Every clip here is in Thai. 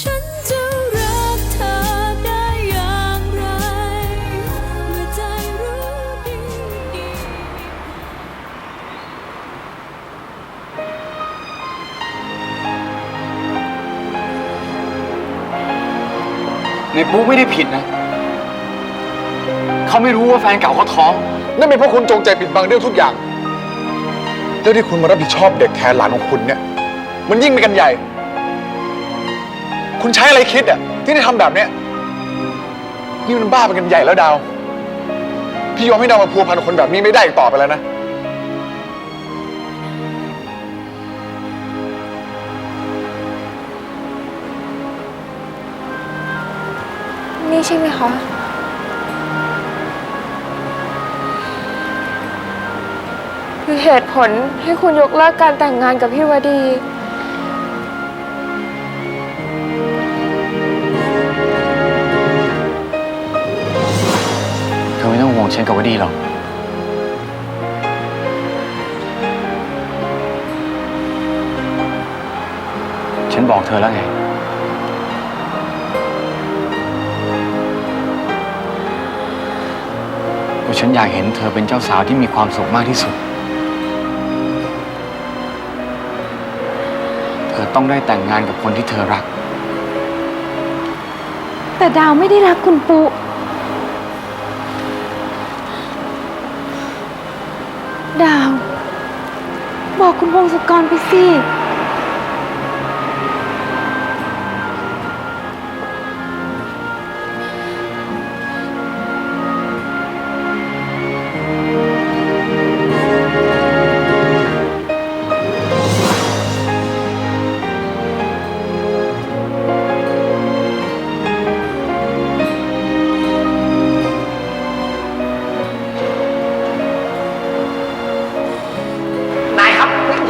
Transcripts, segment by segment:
ฉันจะรักเธอได้อย่างไร เมื่อใจรู้ดีดีในปุ๊ไม่ได้ผิดนะ เขาไม่รู้ว่าแฟนเก่าเขาท้อง นั่นเป็นเพราะคุณจงใจปิดบังเรื่องทุกอย่างแล้วที่คุณมารับผิดชอบเด็กแทนหลานของคุณเนี่ย มันยิ่งไปกันใหญ่ คุณใช้อะไรคิดอะที่ได้ทำแบบเนี้ยนี่มันบ้าไปกันใหญ่แล้วดาว พี่ยอมให้ดาวมาพัวพันกับคนแบบนี้ไม่ได้อีกต่อไปแล้วนะ นี่ใช่ไหมคะ คือเหตุผลให้คุณยกเลิกการแต่งงานกับพี่วดี วงฉันกับวดีหรอกฉันบอกเธอแล้วไง ว่าฉันอยากเห็นเธอเป็นเจ้าสาวที่มีความสุขมากที่สุด เธอต้องได้แต่งงานกับคนที่เธอรัก แต่ดาวไม่ได้รักคุณปุ ดาว บอกคุณพงศกรไปสิ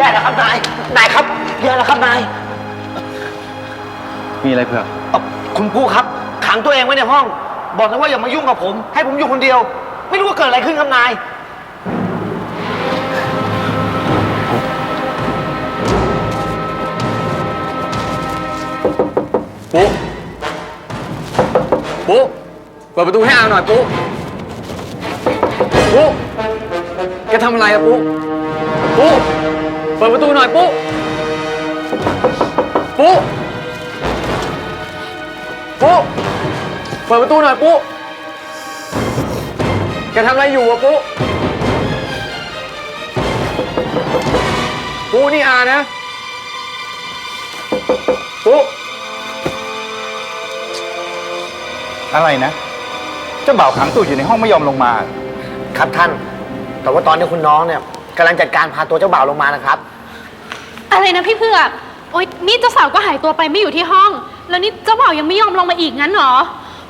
ย่แล้วครับนาย นายครับ แย่แล้วครับนายมีอะไรเผื่อเอ่อคุณผู้ครับ ขังตัวเองไว้ในห้อง บอกนะว่าอย่ามายุ่งกับผม ให้ผมอยู่คนเดียว ไม่รู้ว่าเกิดอะไรขึ้นครับนาย ปุ๊ปุ๊เปิดประตูให้อางหน่อยปุ๊ปุ๊แกทำอะไรอะปุ๊ปุ๊ เปิดประตูหน่อยปุ๊ปุ๊ปุ๊เปิดประตูหน่อยปุ๊แกทำอะไรอยู่อะปุ๊ปุ๊นี่อานะปุ๊อะไรนะ เจ้าบ่าวขังตัวอยู่ในห้องไม่ยอมลงมา ครับท่าน แต่ว่าตอนนี้คุณน้องเนี่ยกำลังจัดการพาตัวเจ้าบ่าวลงมานะครับ อะไรนะพี่เผือก โอ๊ยนี่เจ้าสาวก็หายตัวไปไม่อยู่ที่ห้อง แล้วนี่เจ้าบ่าวยังไม่ยอมลงมาอีกงั้นเหรอ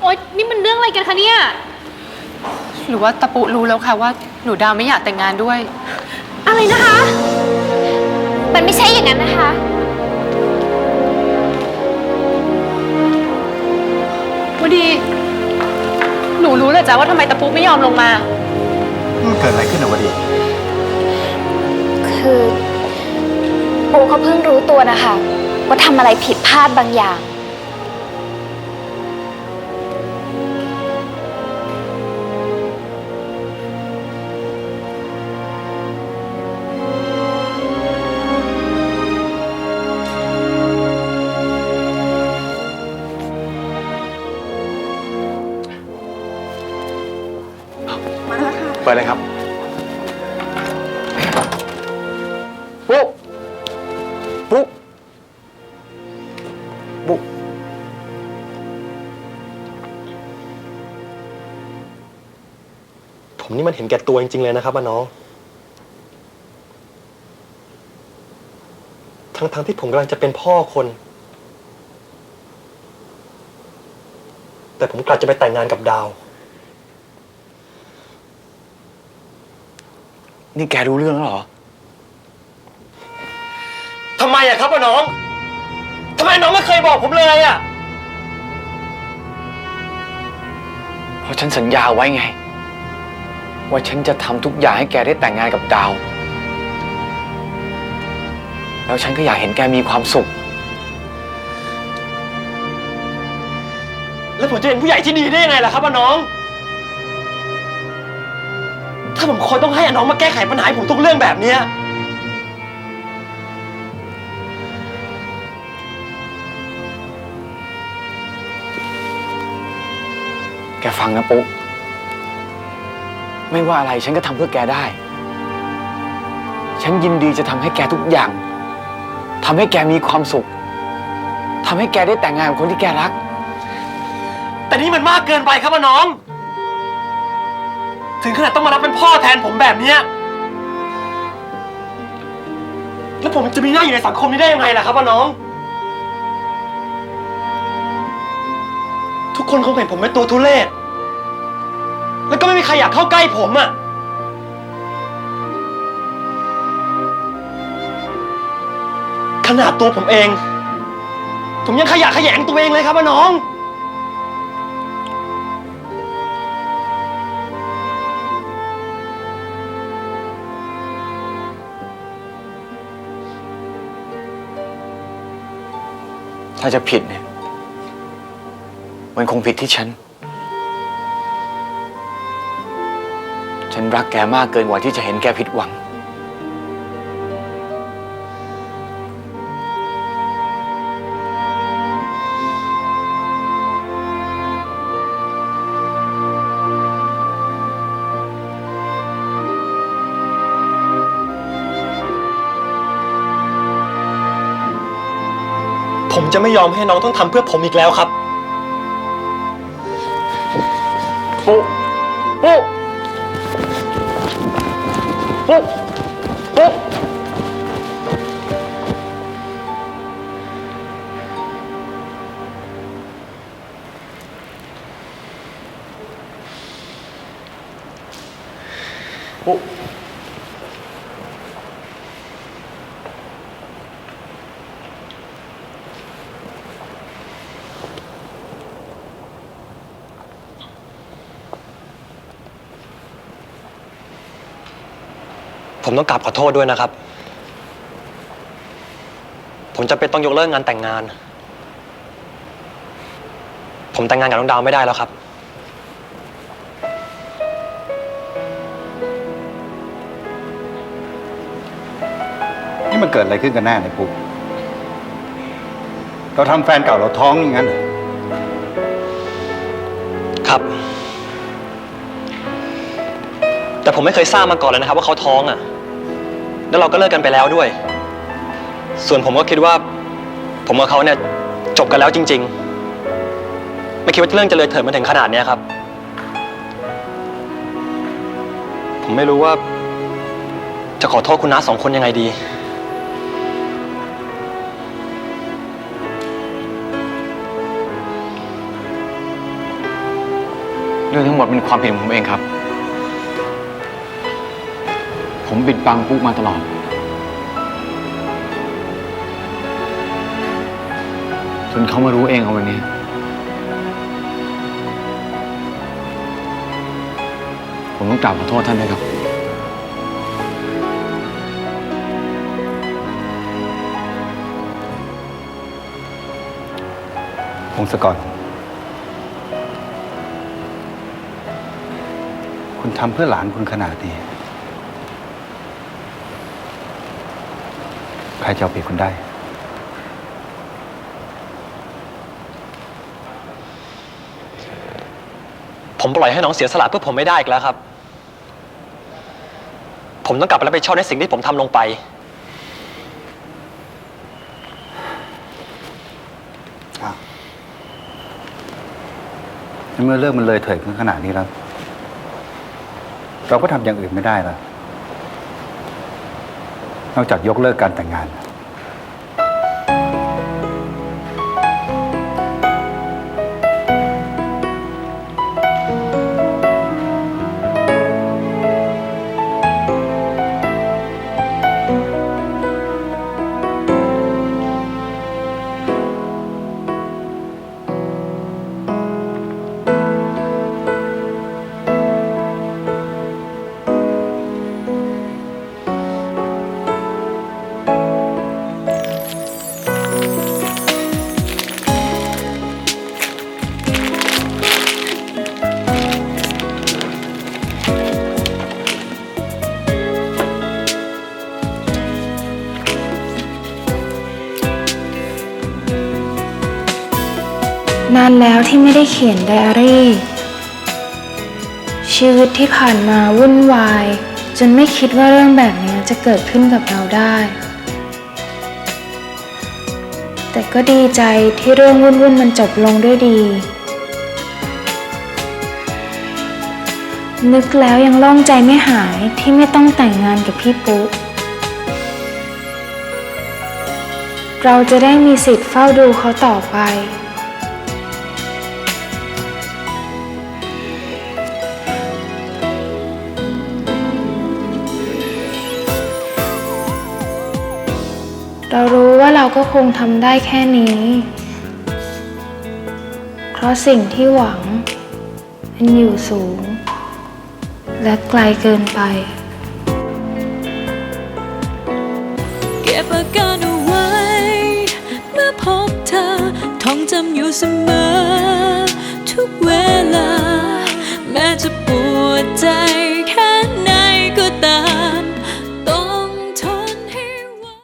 โอ๊ยนี่มันเรื่องอะไรกันคะเนี่ย หรือว่าตะปุรู้แล้วค่ะว่าหนูดาวไม่อยากแต่งงานด้วย อะไรนะคะ มันไม่ใช่อย่างนั้นนะคะ วันดี หนูรู้เลยจ้ะว่าทำไมตะปุไม่ยอมลงมา มันเกิดอะไรขึ้นอะวะดี คือ ปูเขาเพิ่งรู้ตัวนะคะว่าทำอะไรผิดพลาดบางอย่าง เปิดเลยครับ ผมนี่มันเห็นแก่ตัวจริงๆเลยนะครับอาน้อง ทั้งๆที่ผมกำลังจะเป็นพ่อคน แต่ผมกลับจะไปแต่งงานกับดาว นี่แกรู้เรื่องแล้วเหรอ ทำไมอะครับอาน้อง ทำไมน้องไม่เคยบอกผมเลยอะเพราะฉันสัญญาไว้ไง ว่าฉันจะทำทุกอย่างให้แกได้แต่งงานกับดาว แล้วฉันก็อยากเห็นแกมีความสุข แล้วผมจะเป็นผู้ใหญ่ที่ดีได้ยังไงล่ะครับอาน้อง ถ้าผมคอยต้องให้อาน้องมาแก้ไขปัญหาให้ผมทุกเรื่องแบบเนี้ยแกฟังนะปุ๊ ไม่ว่าอะไรฉันก็ทำเพื่อแกได้ ฉันยินดีจะทำให้แกทุกอย่างทำให้แกมีความสุขทำให้แกได้แต่งงานกับคนที่แกรัก แต่นี่มันมากเกินไปครับอาน้อง ถึงขนาดต้องมารับเป็นพ่อแทนผมแบบเนี้ยแล้วผมจะมีหน้าอยู่ในสังคมนี้ได้ยังไงล่ะครับอาน้อง ทุกคนคงเห็นผมเป็นตัวทุเรศ แล้วก็ไม่มีใครอยากเข้าใกล้ผมอะขนาดตัวผมเอง ผมยังขยะแขยงตัวเองเลยครับอาน้อง ถ้าจะผิดเนี่ย มันคงผิดที่ฉัน ฉันรักแกมากเกินกว่าที่จะเห็นแกผิดหวัง ผมจะไม่ยอมให้น้องต้องทำเพื่อผมอีกแล้วครับ ปุ๊ปุ๊ ปุ๊ ผมต้องกราบขอโทษด้วยนะครับ ผมจะเป็นต้องยกเลิกงานแต่งงาน ผมแต่งงานกับน้องดาวไม่ได้แล้วครับ นี่มันเกิดอะไรขึ้นกันแน่เนี่ยปุ๊กเราทำแฟนเก่าเราท้องอย่างนั้นเหรอครับ แต่ผมไม่เคยทราบมาก่อนเลยนะครับ ว่าเขาท้องอะ แล้วเราก็เลิกกันไปแล้วด้วย ส่วนผมก็คิดว่า ผมกับเขาเนี่ยจบกันแล้วจริง ๆ ไม่คิดว่าเรื่องจะเลยเถิดมาถึงขนาดเนี้ยครับ ผมไม่รู้ว่า จะขอโทษคุณน้าสองคนยังไงดี เรื่องทั้งหมดเป็นความผิดของผมเองครับ ผมปิดบังปุ๊กมาตลอด จนเขามารู้เองเอาวันนี้ ผมต้องกราบขอโทษท่านด้วยครับ พงศกร คุณทำเพื่อหลานคุณขนาดนี้ ใครจะเอาเปรียบคุณได้ ผมปล่อยให้น้องเสียสละเพื่อผมไม่ได้อีกแล้วครับ ผมต้องกลับไปรับผิดชอบในสิ่งที่ผมทำลงไป ในเมื่อเรื่องมันเลยเถิดขึ้นขนาดนี้แล้ว เราก็ทำอย่างอื่นไม่ได้แล้ว นอกจากยกเลิกการแต่งงาน นานแล้วที่ไม่ได้เขียนไดอารี่ ชีวิตที่ผ่านมาวุ่นวาย จนไม่คิดว่าเรื่องแบบนี้จะเกิดขึ้นกับเราได้ แต่ก็ดีใจที่เรื่องวุ่นๆมันจบลงด้วยดี นึกแล้วยังโล่งใจไม่หายที่ไม่ต้องแต่งงานกับพี่ปุ๊เราจะได้มีสิทธิ์เฝ้าดูเขาต่อไป ก็คงทำได้แค่นี้ เพราะสิ่งที่หวัง มันอยู่สูง และไกลเกินไป เก็บอาการไวเมื่อพบเธอท่องจำอยู่เสมอ ทุกเวลา แม้จะปวดใจแค่ไหนก็ตาม